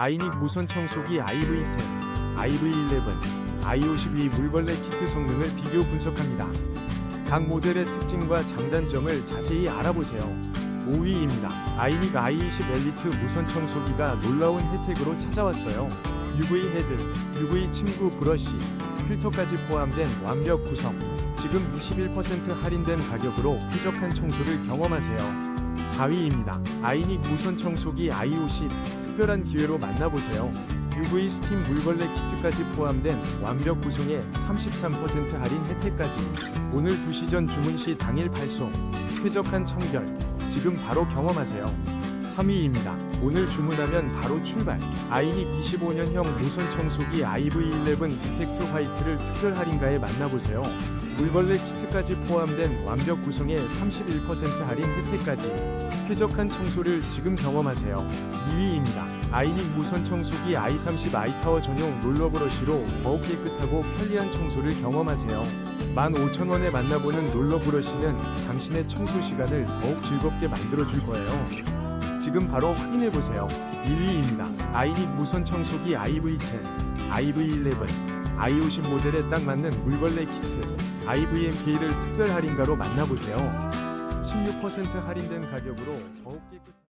아이닉 무선 청소기 IV10, IV11, i52 물걸레 키트 성능을 비교 분석합니다. 각 모델의 특징과 장단점을 자세히 알아보세요. 5위입니다. 아이닉 i20 엘리트 무선 청소기가 놀라운 혜택으로 찾아왔어요. UV 헤드, UV 침구 브러쉬, 필터까지 포함된 완벽 구성. 지금 21% 할인된 가격으로 쾌적한 청소를 경험하세요. 4위입니다. 아이닉 무선 청소기 i50 특별한 기회로 만나보세요. UV 스팀 물걸레 키트까지 포함된 완벽 구성에 33% 할인 혜택까지. 오늘 2시 전 주문 시 당일 발송. 쾌적한 청결. 지금 바로 경험하세요. 3위입니다. 오늘 주문하면 바로 출발. 아이닉 25년형 무선 청소기 IV11 디텍트 화이트를 특별 할인가에 만나보세요. 물걸레 키트까지 포함된 완벽 구성에 31% 할인 혜택까지. 쾌적한 청소를 지금 경험하세요. 2위입니다. 아이닉 무선 청소기 i30 아이타워 전용 롤러브러쉬로 더욱 깨끗하고 편리한 청소를 경험하세요. 15,000원에 만나보는 롤러브러쉬는 당신의 청소 시간을 더욱 즐겁게 만들어줄 거예요. 지금 바로 확인해보세요. 1위입니다. 아이닉 무선 청소기 IV10, IV11, i50 모델에 딱 맞는 물걸레 키트, IVMK를 특별 할인가로 만나보세요. 16% 할인된 가격으로 더욱 깨끗